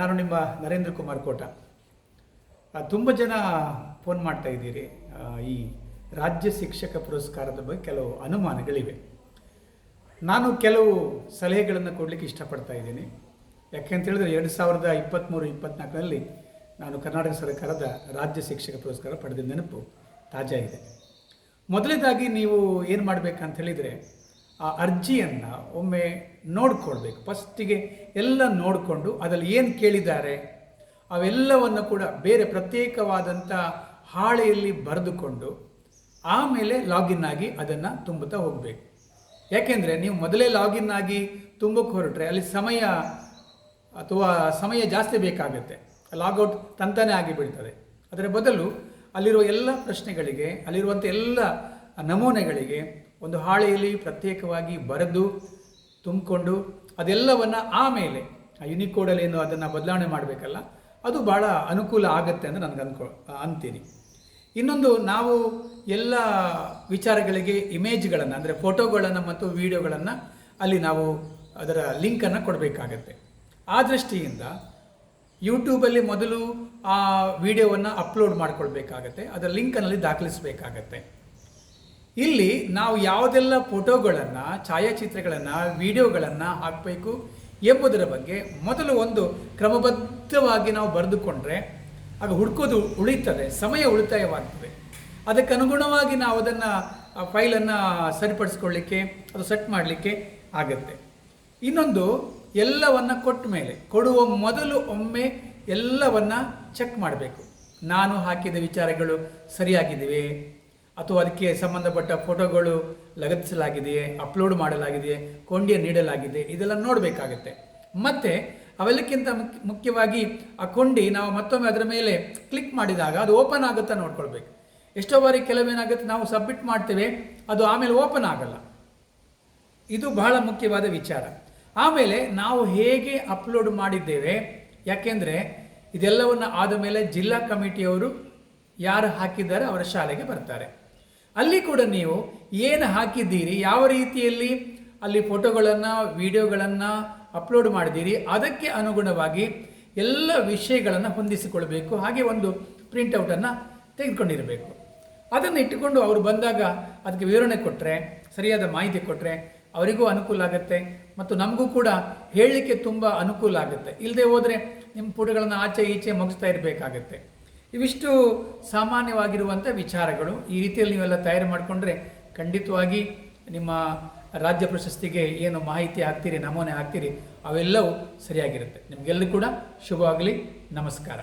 ನಾನು ನಿಮ್ಮ ನರೇಂದ್ರ ಕುಮಾರ್ ಕೋಟ. ತುಂಬ ಜನ ಫೋನ್ ಮಾಡ್ತಾ ಇದ್ದೀರಿ. ಈ ರಾಜ್ಯ ಶಿಕ್ಷಕ ಪುರಸ್ಕಾರದ ಬಗ್ಗೆ ಕೆಲವು ಅನುಮಾನಗಳಿವೆ. ನಾನು ಕೆಲವು ಸಲಹೆಗಳನ್ನು ಕೊಡಲಿಕ್ಕೆ ಇಷ್ಟಪಡ್ತಾ ಇದ್ದೀನಿ. ಯಾಕೆಂತ ಹೇಳಿದ್ರೆ ಎರಡು ಸಾವಿರದ ಇಪ್ಪತ್ತ್ಮೂರು ಇಪ್ಪತ್ತ್ನಾಲ್ಕರಲ್ಲಿ ನಾನು ಕರ್ನಾಟಕ ಸರ್ಕಾರದ ರಾಜ್ಯ ಶಿಕ್ಷಕ ಪುರಸ್ಕಾರ ಪಡೆದ ನೆನಪು ತಾಜಾ ಇದೆ. ಮೊದಲನೇದಾಗಿ ನೀವು ಏನು ಮಾಡಬೇಕಂತ ಹೇಳಿದರೆ ಆ ಅರ್ಜಿಯನ್ನು ಒಮ್ಮೆ ನೋಡ್ಕೊಳ್ಬೇಕು. ಫಸ್ಟಿಗೆ ಎಲ್ಲ ನೋಡಿಕೊಂಡು ಅದರಲ್ಲಿ ಏನು ಕೇಳಿದ್ದಾರೆ? ಅವೆಲ್ಲವನ್ನು ಕೂಡ ಬೇರೆ ಪ್ರತ್ಯೇಕವಾದಂಥ ಹಾಳೆಯಲ್ಲಿ ಬರೆದುಕೊಂಡು ಆಮೇಲೆ ಲಾಗಿನ್ ಆಗಿ ಅದನ್ನು ತುಂಬುತ್ತಾ ಹೋಗಬೇಕು. ಯಾಕೆಂದರೆ ನೀವು ಮೊದಲೇ ಲಾಗಿನ್ ಆಗಿ ತುಂಬಕ್ಕೆ ಹೊರಟ್ರೆ ಅಲ್ಲಿ ಸಮಯ ಅಥವಾ ಸಮಯ ಜಾಸ್ತಿ ಬೇಕಾಗುತ್ತೆ. ಲಾಗೌಟ್ ತಂತಾನೇ ಆಗಿಬಿಡ್ತದೆ. ಅದರ ಬದಲು ಅಲ್ಲಿರುವ ಎಲ್ಲ ಪ್ರಶ್ನೆಗಳಿಗೆ ಅಲ್ಲಿರುವಂಥ ಎಲ್ಲ ನಮೂನೆಗಳಿಗೆ ಒಂದು ಹಾಳೆಯಲ್ಲಿ ಪ್ರತ್ಯೇಕವಾಗಿ ಬರೆದು ತುಂಬಿಕೊಂಡು ಅದೆಲ್ಲವನ್ನು ಆಮೇಲೆ ಆ ಯುನಿಕೋಡಲ್ಲಿ ಏನು ಅದನ್ನು ಬದಲಾವಣೆ ಮಾಡಬೇಕಲ್ಲ, ಅದು ಭಾಳ ಅನುಕೂಲ ಆಗುತ್ತೆ ಅಂತ ನನಗೆ ಅನ್ಕೊ, ಅಂತೀನಿ. ಇನ್ನೊಂದು, ನಾವು ಎಲ್ಲ ವಿಚಾರಗಳಿಗೆ ಇಮೇಜ್ಗಳನ್ನು, ಅಂದರೆ ಫೋಟೋಗಳನ್ನು ಮತ್ತು ವಿಡಿಯೋಗಳನ್ನು ಅಲ್ಲಿ ನಾವು ಅದರ ಲಿಂಕನ್ನು ಕೊಡಬೇಕಾಗತ್ತೆ. ಆ ದೃಷ್ಟಿಯಿಂದ ಯೂಟ್ಯೂಬಲ್ಲಿ ಮೊದಲು ಆ ವಿಡಿಯೋವನ್ನು ಅಪ್ಲೋಡ್ ಮಾಡ್ಕೊಳ್ಬೇಕಾಗತ್ತೆ, ಅದರ ಲಿಂಕನಲ್ಲಿ ದಾಖಲಿಸಬೇಕಾಗತ್ತೆ. ಇಲ್ಲಿ ನಾವು ಯಾವುದೆಲ್ಲ ಫೋಟೋಗಳನ್ನು, ಛಾಯಾಚಿತ್ರಗಳನ್ನು, ವಿಡಿಯೋಗಳನ್ನು ಹಾಕಬೇಕು ಎಂಬುದರ ಬಗ್ಗೆ ಮೊದಲು ಒಂದು ಕ್ರಮಬದ್ಧವಾಗಿ ನಾವು ಬರೆದುಕೊಂಡ್ರೆ ಆಗ ಹುಡ್ಕೋದು ಉಳಿತದೆ, ಸಮಯ ಉಳಿತಾಯವಾಗ್ತದೆ. ಅದಕ್ಕೆ ಅನುಗುಣವಾಗಿ ನಾವು ಅದನ್ನು ಫೈಲನ್ನು ಸರಿಪಡಿಸ್ಕೊಳ್ಳಿಕ್ಕೆ, ಅದು ಸೆಟ್ ಮಾಡಲಿಕ್ಕೆ ಆಗುತ್ತೆ. ಇನ್ನೊಂದು, ಎಲ್ಲವನ್ನ ಕೊಟ್ಟ ಮೇಲೆ, ಕೊಡುವ ಮೊದಲು ಒಮ್ಮೆ ಎಲ್ಲವನ್ನ ಚೆಕ್ ಮಾಡಬೇಕು. ನಾನು ಹಾಕಿದ ವಿಚಾರಗಳು ಸರಿಯಾಗಿದೆಯೇ ಅಥವಾ ಅದಕ್ಕೆ ಸಂಬಂಧಪಟ್ಟ ಫೋಟೋಗಳು ಲಗತ್ತಿಸಲಾಗಿದೆಯೇ, ಅಪ್ಲೋಡ್ ಮಾಡಲಾಗಿದೆಯೇ ಕೊಂಡಿಯ ನೀಡಲಾಗಿದೆ ಇದೆಲ್ಲ ನೋಡಬೇಕಾಗತ್ತೆ. ಮತ್ತು ಅವೆಲ್ಲಕ್ಕಿಂತ ಮುಖ್ಯ, ಮುಖ್ಯವಾಗಿ ಆ ಕೊಂಡಿ ನಾವು ಮತ್ತೊಮ್ಮೆ ಅದರ ಮೇಲೆ ಕ್ಲಿಕ್ ಮಾಡಿದಾಗ ಅದು ಓಪನ್ ಆಗುತ್ತಾ ನೋಡ್ಕೊಳ್ಬೇಕು. ಎಷ್ಟೋ ಬಾರಿ ಕೆಲವೇನಾಗುತ್ತೆ, ನಾವು ಸಬ್ಮಿಟ್ ಮಾಡ್ತೇವೆ, ಅದು ಆಮೇಲೆ ಓಪನ್ ಆಗಲ್ಲ. ಇದು ಬಹಳ ಮುಖ್ಯವಾದ ವಿಚಾರ. ಆಮೇಲೆ ನಾವು ಹೇಗೆ ಅಪ್ಲೋಡ್ ಮಾಡಿದ್ದೇವೆ, ಯಾಕೆಂದರೆ ಇದೆಲ್ಲವನ್ನು ಆದ ಮೇಲೆ ಜಿಲ್ಲಾ ಕಮಿಟಿಯವರು ಯಾರು ಹಾಕಿದ್ದಾರೆ, ಅವರ ಶಾಲೆಗೆ ಬರ್ತಾರೆ. ಅಲ್ಲಿ ಕೂಡ ನೀವು ಏನು ಹಾಕಿದ್ದೀರಿ? ಯಾವ ರೀತಿಯಲ್ಲಿ ಅಲ್ಲಿ ಫೋಟೋಗಳನ್ನು, ವಿಡಿಯೋಗಳನ್ನು ಅಪ್ಲೋಡ್ ಮಾಡಿದ್ದೀರಿ? ಅದಕ್ಕೆ ಅನುಗುಣವಾಗಿ ಎಲ್ಲ ವಿಷಯಗಳನ್ನು ಹೊಂದಿಸಿಕೊಳ್ಬೇಕು. ಹಾಗೆ ಒಂದು ಪ್ರಿಂಟೌಟನ್ನು ತೆಗೆದುಕೊಂಡಿರಬೇಕು. ಅದನ್ನು ಇಟ್ಟುಕೊಂಡು ಅವರು ಬಂದಾಗ ಅದಕ್ಕೆ ವಿವರಣೆ ಕೊಟ್ಟರೆ ಸರಿಯಾದ ಮಾಹಿತಿ ಕೊಟ್ಟರೆ ಅವರಿಗೂ ಅನುಕೂಲ ಆಗುತ್ತೆ. ಮತ್ತು ನಮಗೂ ಕೂಡ ಹೇಳಲಿಕ್ಕೆ ತುಂಬ ಅನುಕೂಲ ಆಗುತ್ತೆ. ಇಲ್ಲದೆ ಹೋದರೆ ನಿಮ್ಮ ಫೋಟೋಗಳನ್ನು ಆಚೆ ಈಚೆ ಮುಗಿಸ್ತಾ ಇರಬೇಕಾಗತ್ತೆ. ಇವಿಷ್ಟು ಸಾಮಾನ್ಯವಾಗಿರುವಂಥ ವಿಚಾರಗಳು. ಈ ರೀತಿಯಲ್ಲಿ ನೀವೆಲ್ಲ ತಯಾರಿ ಮಾಡಿಕೊಂಡ್ರೆ ಖಂಡಿತವಾಗಿ ನಿಮ್ಮ ರಾಜ್ಯ ಪ್ರಶಸ್ತಿಗೆ ಏನು ಮಾಹಿತಿ ಹಾಕ್ತೀರಿ, ನಮೂನೆ ಹಾಕ್ತೀರಿ, ಅವೆಲ್ಲವೂ ಸರಿಯಾಗಿರುತ್ತೆ. ನಿಮಗೆಲ್ಲೂ ಕೂಡ ಶುಭವಾಗಲಿ. ನಮಸ್ಕಾರ.